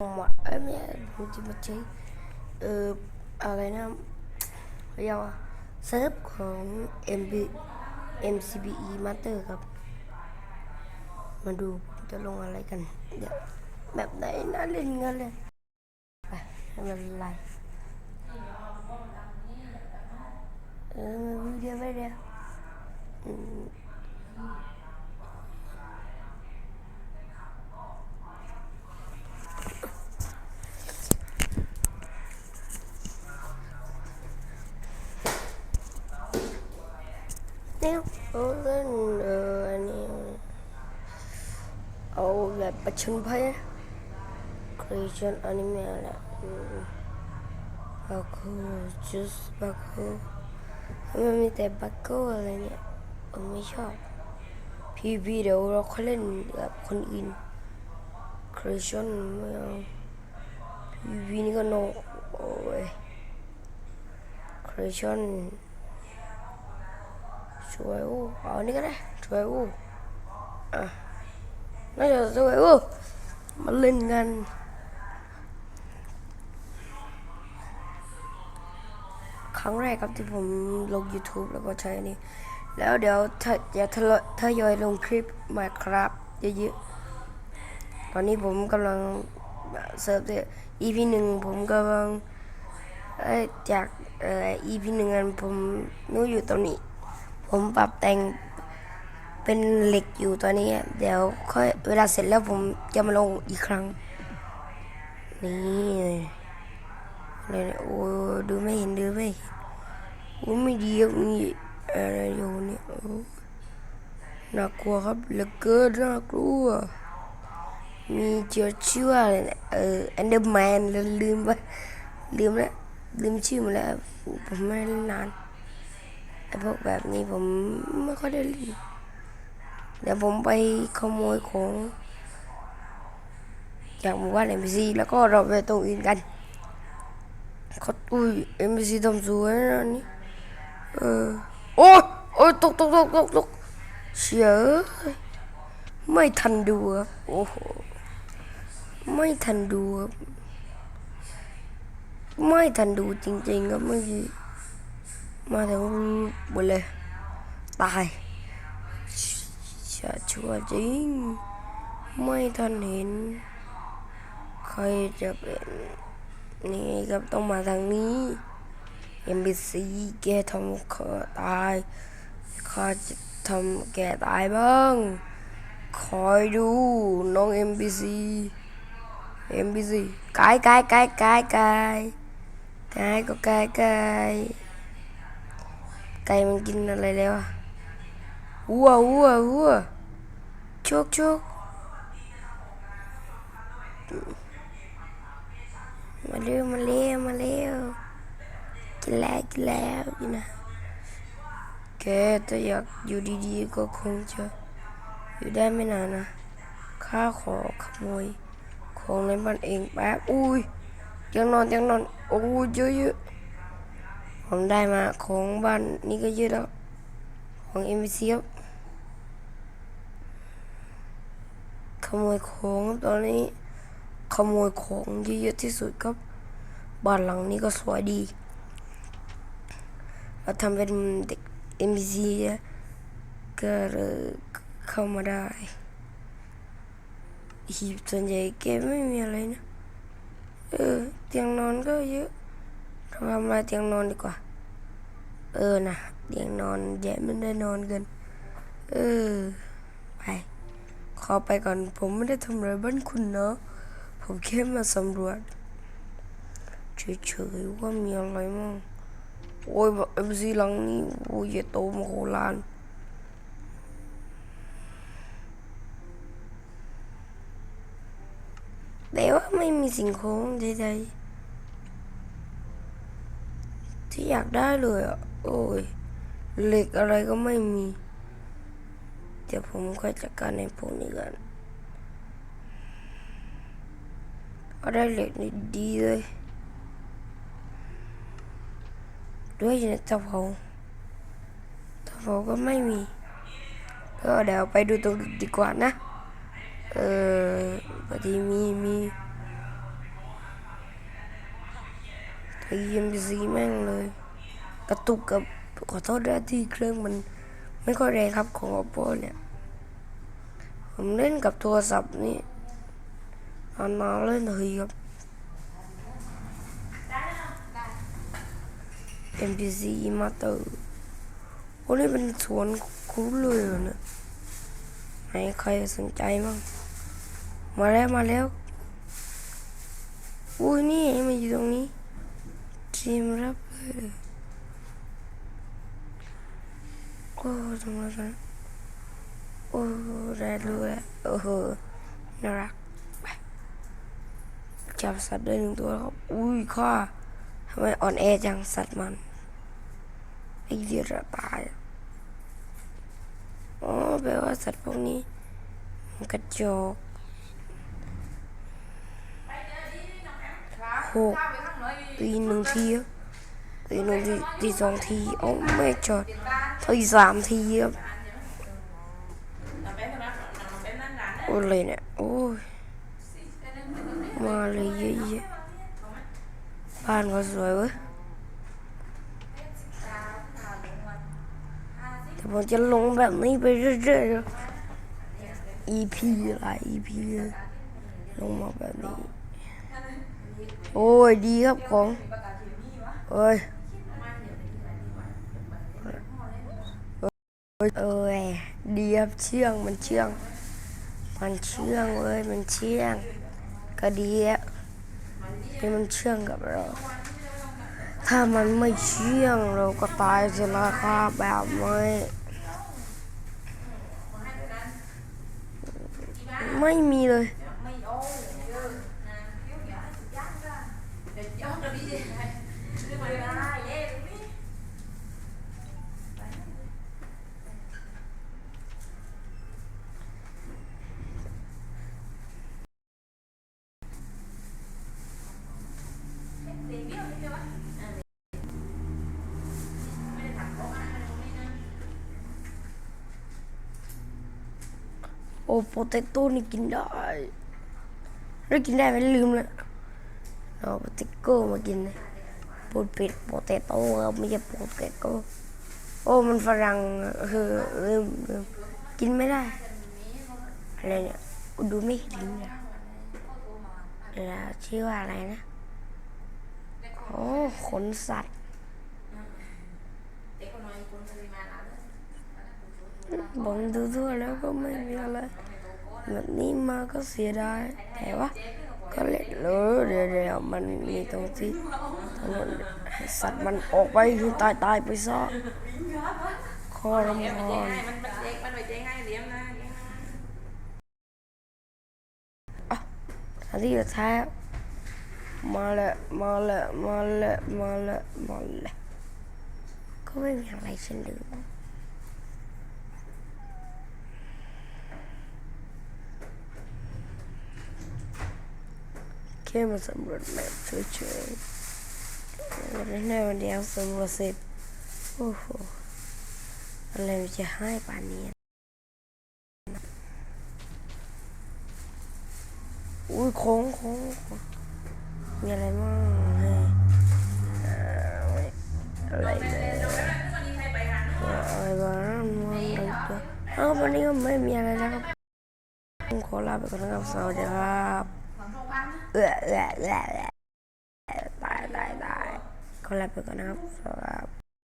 มาเอ้ยไม่ใช่ผมจะมาใช้เอ่ออะไรนะเรียกว่าเซิร์ฟของ MB MCBE Master ครับ มาดูจะลงอะไรกัน เดี๋ยวแบบไหนน่าเล่นกันเลยไปไม่เป็นไรเออวิดีโอไปเดียวอืม เนี่ยเอาเล่นเอออันนี้เอาแบบประชันภัย creation anime อะไรอืมบักโค just บักโคมันมีแต่บักโคอะไรเนี่ยผมไม่ชอบพีพีเดี๋ยวเราค่อยเล่นกับคนอื่น creation ไม่เอาพีพีนี่ก็โนโอ้ย creation สวยอู้เอาอันนี้ก็ได้สวยอู้อะน่าจะสวยอู้มาเล่นกันครั้งแรกครับที่ผมลง YouTube แล้วก็ใช้อันนี้แล้วเดี๋ยวจะทยอยทยอยลงคลิปมาครับเยอะๆ ตอนนี้ผมกำลังเซิร์ฟเนี่ย EP หนึ่งผมกำลังจากเอ่อ EP หนึ่งอันผมนู้อยู่ตรงนี้ ผมปรับแต่งเป็นเหล็กอยู่ตอนนี้ เดี๋ยวค่อยเวลาเสร็จแล้วผมจะมาลงอีกครั้ง นี่เลยโอ้ดูไม่เห็นดูไม่เห็นโอ้ไม่ดีมีอะไรอยู่เนี่ยน่ากลัวครับเหลือเกินน่ากลัวมีเจอชื่ออะไรเนี่ยเอออันเดอร์แมนลืมไปลืมแล้วลืมชื่อมาแล้วผมไม่ได้เล่นนาน พวกแบบนี้ผมไม่ค่อยได้เล่นเดี๋ยวผมไปขโมยของจากหมู่บ้านเอ็มซีแล้วก็เราไปตรงอื่นกันเขาอุ้ยเอ็มซีทำสวยนะนี่เออโอ้ยโอ้ยตกตกตกตกตกเฉียไม่ทันดูครับโอ้โหไม่ทันดูครับไม่ทันดูจริงๆครับเมื่อกี้ มาถึงหมดเลย ตายชะชัวจริง ไม่ทันเห็น ใครจะเป็นนี่ครับต้องมาทางนี้เอ็มบีซีแกทำข้าตายข้าจะทำแกตายบ้าง คอยดูน้องเอ็มบีซีเอ็มบีซีกายกายกายกายกายกายก็กายกาย ไก่มันกินอะไรแล้วอะวัววัววัวชกชกมาเร็วมาเร็วมาเร็วกินแล้วกินแล้วนนะแกถ้าอยากอยู่ดีๆก็คงจะอยู่ได้ไม่นานนะข้าขอขโมยของในบ้านเองแป๊บอุ้ยเตียงนอนเตียงนอนโอ้ยเยอะๆ ผมได้มาของบ้านนี่ก็เยอะแล้ว ของเอ็มบีซีครับขโมยของตอนนี้ ขโมยของเยอะๆที่สุดครับ บ้านหลังนี้ก็สวยดีเราทำเป็นเด็กเอ็มบีซีก็เลยเข้ามาได้หีบส่วนใหญ่แกไม่มีอะไรนะ เออ เตียงนอนก็เยอะ ทำลาเตียงนอนดีกว่า เออนะเตียงนอนแย่ไม่ได้นอนเกันเออ ไป ขอไปก่อน ผมไม่ได้ทำอะไรบ้านคุณเนาะ ผมแค่มาสำรวจเฉยๆว่ามีอะไรมั่งโอ้ยเอ็มซีหลังนี้โอ้ยใหญ่โตมโหฬารแต่ว่าไม่มีสิ่งของใดๆ ที่ อยากได้เลยอะ โอ้ย เหล็กอะไรก็ไม่มี เดี๋ยวผมค่อยจัดการในพวกนี้กันเอาได้เหล็กนี่ดีเลย ด้วยในเตาเผาเตาเผาก็ไม่มี ก็เดี๋ยวไปดูตรงดีกว่านะ เออพอดีมีมี ไอ้ NPC แม่งเลย กระตุกกับขอโทษด้วยที่เครื่องมันไม่ค่อยแรงครับของ oppo เนี่ย ผมเล่นกับโทรศัพท์นี่นานๆเล่นทีครับ NPC มาเตอร์โอ้นี่เป็นสวนคุ้เลยเหรอเนี่ยไหนใครสนใจบ้งมาแล้วมาแล้วอุ้ยนี่มาอยู่ตรงนี้ ทีมรับเลยโอ้ตรงนั้นโอ้ได้รู้แล้วโอ้โหน่ารักไปจับสัตว์ได้หนึ่งตัวแล้วครับ อุ้ยข้าทำไมอ่อนแอจังสัตว์มันไอ้เดียระตายอ๋อแปลว่าสัตว์พวกนี้มันกระจอกหก ตีหนึ่งทีครับตีหนึ่งทีตีสองทีโอ้ไม่จอดตีสามทีครับโอ้เลยเนี่ยโอ้ยมาเลยเยอะแยะบ้านก็สวยเว้ยแต่ผมจะลงแบบนี้ไปเรื่อยๆ EP หลาย EP เลยลงมาแบบนี้ โอ้ยดีครับของเอ้ยเอ้ยดีครับเชื่องมันเชื่อง มันเชื่องเว้ยมันเชื่อง ก็ดีอะที่มันเชื่องกับเรา ถ้ามันไม่เชื่องเราก็ตายสิละครับแบบไม่ไม่มีเลย โอ้โปเตโต้นี่กินได้แล้วกินได้ไหมลืมเลยเอาโปเตโก้มากินนะพูดผิดโปเตโต้ครับไม่ใช่โปเตโก้โอ้มันฝรั่งเออลืมลืมกินไม่ได้อะไรเนี่ยดูไม่เห็นลืมแล้วแล้วชื่อว่าอะไรนะโอ้ขนสัตว์ ผมดูทั่วแล้วก็ไม่มีอะไรแบบนี้มาก็เสียดายแต่ว่าก็เล็ดเลยเดี๋ยวเดี๋ยวมันมีตรงที่ถนนสัตว์มันออกไปคือตายตายไปซะคอรำคาญมันมันเจ๊มันไปเจ๊ง่ายเลี้ยงนะอันที่สุดท้ายมาและมาและมาและมาและมาและก็ไม่มีอะไรฉันลืม ค่มาสำรวจแมพเฉยๆวันนี้ในวันเดียวสำรวจเสร็จโอ้โหอะไรมันจะให้ป่านนี้อุ้ยโค้งโค้งโค้งมีอะไรบ้างให้อ่าไม่อะไรเลยอะไรบ้างมันอะไรตัวเอ้าวันนี้ก็ไม่มีอะไรแล้วครับผมขอลาไปก่อนนะครับสวัสดีครับ เออเออเออเออตายตายตายขอลาไปก่อนนะครับสวัสดีครับ